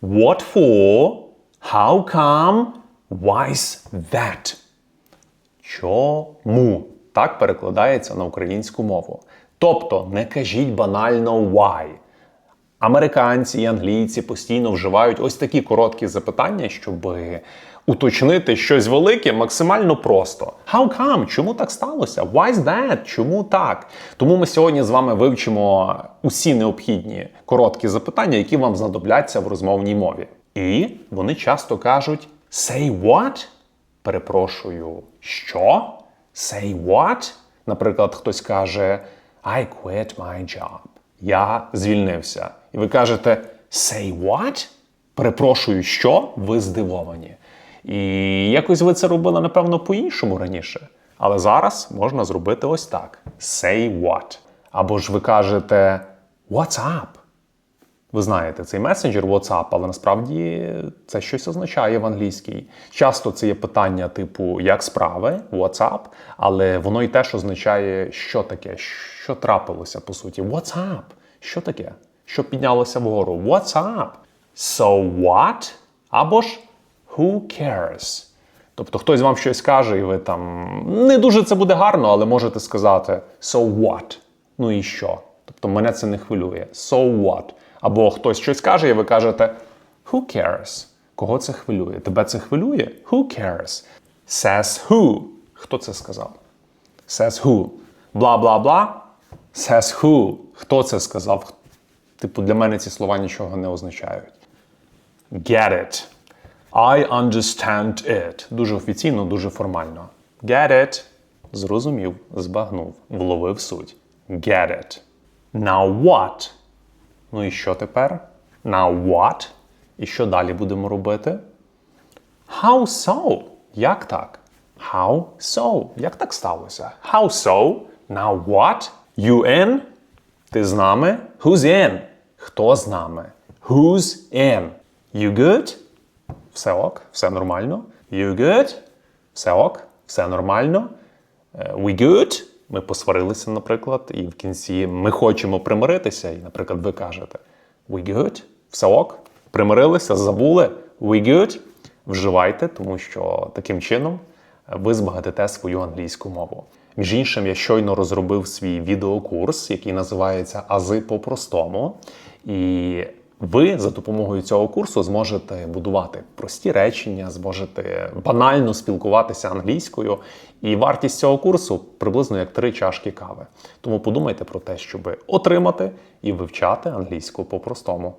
What for? How come? Why's that? Чому? Так перекладається на українську мову. Тобто не кажіть банально why. Американці і англійці постійно вживають ось такі короткі запитання, щоб уточнити щось велике максимально просто. How come? Чому так сталося? Why is that? Чому так? Тому ми сьогодні з вами вивчимо усі необхідні короткі запитання, які вам знадобляться в розмовній мові. І вони часто кажуть say what? Перепрошую, що? Say what? Наприклад, хтось каже I quit my job. Я звільнився. І ви кажете say what? Перепрошую, що? Ви здивовані. І якось ви це робили, напевно, по-іншому раніше. Але зараз можна зробити ось так: say what. Або ж ви кажете What's up? Ви знаєте, цей месенджер WhatsApp, але насправді це щось означає в англійській. Часто це є питання типу як справи, WhatsApp, але воно й теж означає, що таке, що трапилося по суті. What's up? Що таке? Що піднялося вгору? What's up? So what? Або ж who cares? Тобто хтось вам щось каже, і ви там не дуже це буде гарно, але можете сказати so what? Ну і що? Тобто мене це не хвилює. So what? Або хтось щось каже, і ви кажете Who cares? Кого це хвилює? Тебе це хвилює? Who cares? Says who? Хто це сказав? Says who? Бла-бла-бла. Says who? Хто це сказав? Типу, для мене ці слова нічого не означають. Get it. I understand it. Дуже офіційно, дуже формально. Get it. Зрозумів, збагнув, вловив суть. Get it. Now what? Ну і що тепер? Now what? І що далі будемо робити? How so? Як так? How so? Як так сталося? How so? Now what? You in? Ти з нами? Who's in? Хто з нами? Who's in? You good? Все ок, все нормально. You good? Все ок, все нормально. Е, We good? Ми посварилися, наприклад, і в кінці ми хочемо примиритися, і, наприклад, ви кажете We good? Все ок? Примирилися, забули? We good? Вживайте, тому що таким чином ви збагатите свою англійську мову. Між іншим, я щойно розробив свій відеокурс, який називається Ази по-простому. І ви за допомогою цього курсу зможете будувати прості речення, зможете банально спілкуватися англійською. І вартість цього курсу приблизно як три чашки кави. Тому подумайте про те, щоб отримати і вивчати англійську по-простому.